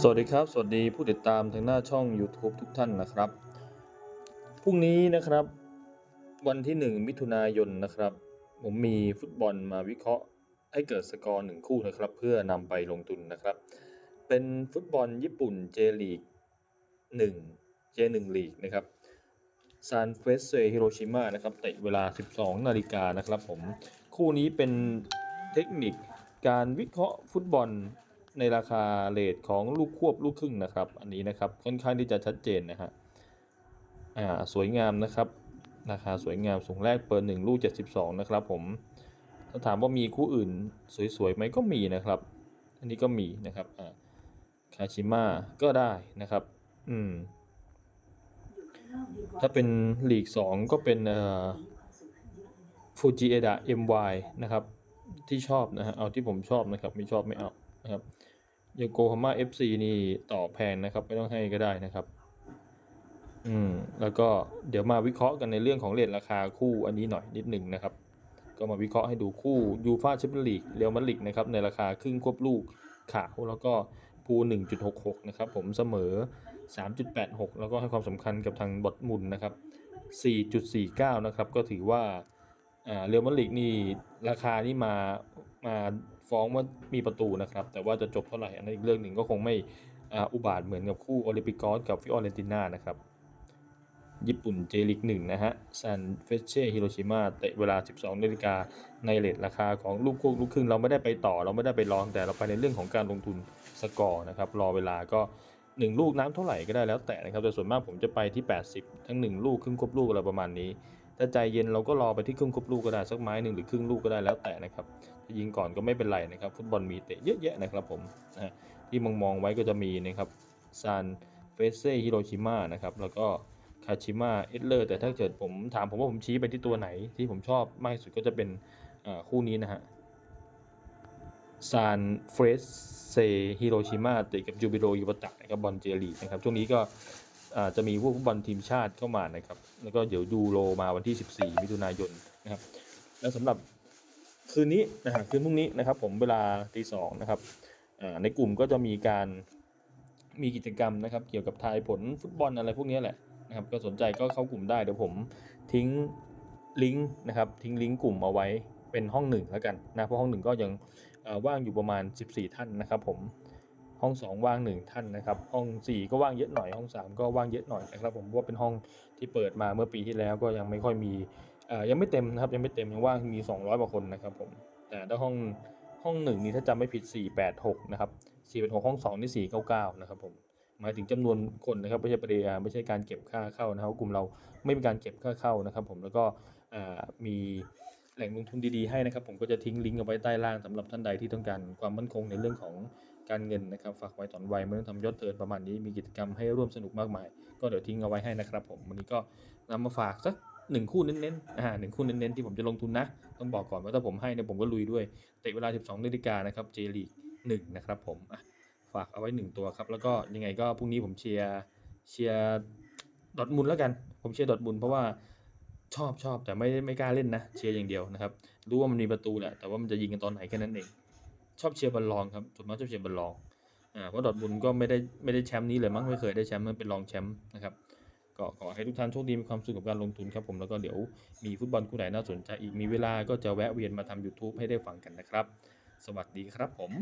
สวัสดีครับ สวัสดีผู้ติดตามทางหน้าช่อง YouTube ทุกท่านนะครับ พรุ่งนี้นะครับ วันที่ 1 มิถุนายนนะครับ ผมมีฟุตบอลมาวิเคราะห์ ให้เกิดสกอร์หนึ่งคู่นะครับ เพื่อนำไปลงทุนนะครับ เป็นฟุตบอลญี่ปุ่นเจลีก1 J1 ลีกนะครับซานเฟสเซฮิโรชิมานะครับเตะเวลา 12 นาฬิกานะครับผม คู่นี้เป็นเทคนิคการวิเคราะห์ฟุตบอล ในราคาเลทของลูกควบลูกครึ่งนะครับ อันนี้นะครับค่อนข้างที่จะชัดเจนนะฮะอ่าสวยงามนะครับ ราคาสวยงามสูงแรกเปิด1ลูก 72 นะครับผมถ้าถามว่ามีคู่อื่นสวยๆไหมก็มีนะครับ อันนี้ก็มีนะครับอ่าคาชิมะก็ได้นะครับ อืม ถ้าเป็นลีก 2 ก็เป็นเอ่อฟูจิเอดะ MY นะครับ ที่ชอบนะฮะเอาที่ผมชอบนะครับ ไม่ชอบไม่เอา นะครับโยโกฮาม่า FC นี่ต่อแพงนะครับไม่ต้องให้ก็ได้นะครับ อืมแล้วก็เดี๋ยวมาวิเคราะห์กันในเรื่องของเรทราคาคู่อันนี้หน่อยนิดหนึ่งนะครับ ก็มาวิเคราะห์ให้ดูคู่ยูฟาแชมเปี้ยนลีกเรอัลมาดริดนะครับในราคาครึ่งควบลูกขาวแล้วก็ภู1.66 นะครับ ผมเสมอ 3.86 แล้วก็ให้ความสำคัญกับทางบอทมุนนะครับ 4.49 นะครับ ก็ถือว่าอ่าเรอัลมาดริดนี่ราคานี่มามา ฟ้องว่ามีประตูนะครับ แต่ว่าจะจบเท่าไหร่อันนั้นอีกเรื่องหนึ่งก็คงไม่อุบาทเหมือนกับคู่โอลิมปิกอสกับฟิออเรนติน่านะครับ ญี่ปุ่นเจลิกหนึ่งนะฮะซันเฟเช่ฮิโรชิมาเตะเวลา 12นาฬิกาในเลทราคาของลูกควบลูกครึ่งเราไม่ได้ไปต่อ เราไม่ได้ไปลองแต่เราไปในเรื่องของการลงทุนสกอร์นะครับรอเวลาก็ 1 ลูกน้ำเท่าไหร่ก็ได้แล้วแต่นะครับแต่ส่วนมากผมจะไปที่ 80 ทั้ง 1 ลูกครึ่งควบลูกอะไรประมาณนี้ ถ้าใจเย็นเราก็รอไปที่ครึ่งควบลูกก็ได้สักไม้หนึ่งหรือครึ่งลูกก็ได้แล้วแต่นะครับจะยิงก่อนก็ไม่เป็นไรนะครับ ฟุตบอลมีเตะเยอะแยะนะครับผมนะที่มองมองๆไว้ก็จะมีนะครับซานเฟเซ่ฮิโรชิมานะครับแล้วก็คาชิมะเอสเลอร์แต่ถ้าเกิดผมถามผมว่าผมชี้ไปที่ตัวไหนที่ผมชอบมากที่สุดก็จะเป็นคู่นี้นะฮะซานเฟรเซฮิโรชิมาติดกับจูบิโรยูบะตะนะครับบอลเจลีนะครับช่วงนี้ก็ จะมีพวกฟุตบอลทีมชาติเข้ามานะครับ แล้วก็เดี๋ยวยูโรมาวันที่ 14 มิถุนายนนะครับ แล้วสำหรับคืนนี้นะฮะคืนพรุ่งนี้นะครับ ผมเวลาตีสองนะครับในกลุ่มก็จะมีการมีกิจกรรมนะครับ เกี่ยวกับทายผลฟุตบอลอะไรพวกนี้แหละนะครับ ก็สนใจก็เข้ากลุ่มได้เดี๋ยวผมทิ้งลิงก์นะครับ ทิ้งลิงก์กลุ่มเอาไว้เป็นห้องหนึ่งแล้วกันนะเพราะห้องหนึ่งก็ยังว่างอยู่ประมาณ 14 ท่านนะครับผม ห้อง 2 ว่าง 1 ท่านนะครับ ห้อง 4 ก็ว่างเยอะหน่อย ห้อง 3 ก็ว่างเยอะหน่อยนะครับ ผมว่าเป็นห้องที่เปิดมาเมื่อปีที่แล้วก็ยังไม่ค่อยมีเอ่อยังไม่เต็มนะครับ ยังไม่เต็มยังว่างมี 200กว่าคนนะครับผมแต่ถ้าห้องห้องหนึ่งนี่ถ้าจำไม่ผิด 486 นะครับ 486 ห้อง 2 นี่ 499 นะครับผมหมายถึงจำนวนคนนะครับไม่ใช่ปริยไม่ใช่การเก็บค่าเข้านะครับกลุ่มเราไม่มีการเก็บค่าเข้านะครับ ผมแล้วก็มีแหล่งลงทุนดีๆให้นะครับ ผมก็จะทิ้งลิงก์เอาไว้ใต้ล่างสำหรับท่านใดที่ต้องการความมั่นคงในเรื่องของ การเงินนะครับฝากไว้ตอนไวไม่ต้อทำยอดเทิร์นประมาณนี้มีกิจกรรมให้ร่วมสนุกมากมาย ก็เดี๋ยวทิ้งเอาไว้ให้นะครับ ผมวันนี้ก็นำมาฝากสักหนึ่งคู่เน้นๆอ่าหนึ่งคู่เน้นๆที่ผมจะลงทุนนะต้องบอกก่อนว่าถ้าผมให้เนี่ยผมก็ลุยด้วยเตะเวลา 12นาฬิกานะครับเจลีกหนึ่งนะครับผมฝากเอาไว้หนึ่งตัวครับ แล้วก็ยังไงก็พรุ่งนี้ผมเชียร์เชียร์ดอทมุนแล้วกัน ผมเชียร์ดอทมุนเพราะว่าชอบชอบแต่ไม่ไม่กล้าเล่นนะ เชียร์อย่างเดียวนะครับ รู้ว่ามันมีประตูแหละแต่ว่ามันจะยิงกันตอนไหนแค่นั้นเอง ชอบเชียร์บอลลองครับส่วนมากชอบเชียร์บอลลองอ่าเพราะดอทบุญก็ไม่ได้ไม่ได้แชมป์นี้เลยมั้งไม่เคยได้แชมป์มันเป็นรองแชมป์นะครับก็ขอให้ทุกท่านโชคดีมีความสุขกับการลงทุนครับผมแล้วก็เดี๋ยวมีฟุตบอลคู่ไหนน่าสนใจอีกมีเวลาก็จะแวะเวียนมาทำ YouTube ให้ได้ฟังกันนะครับ สวัสดีครับผม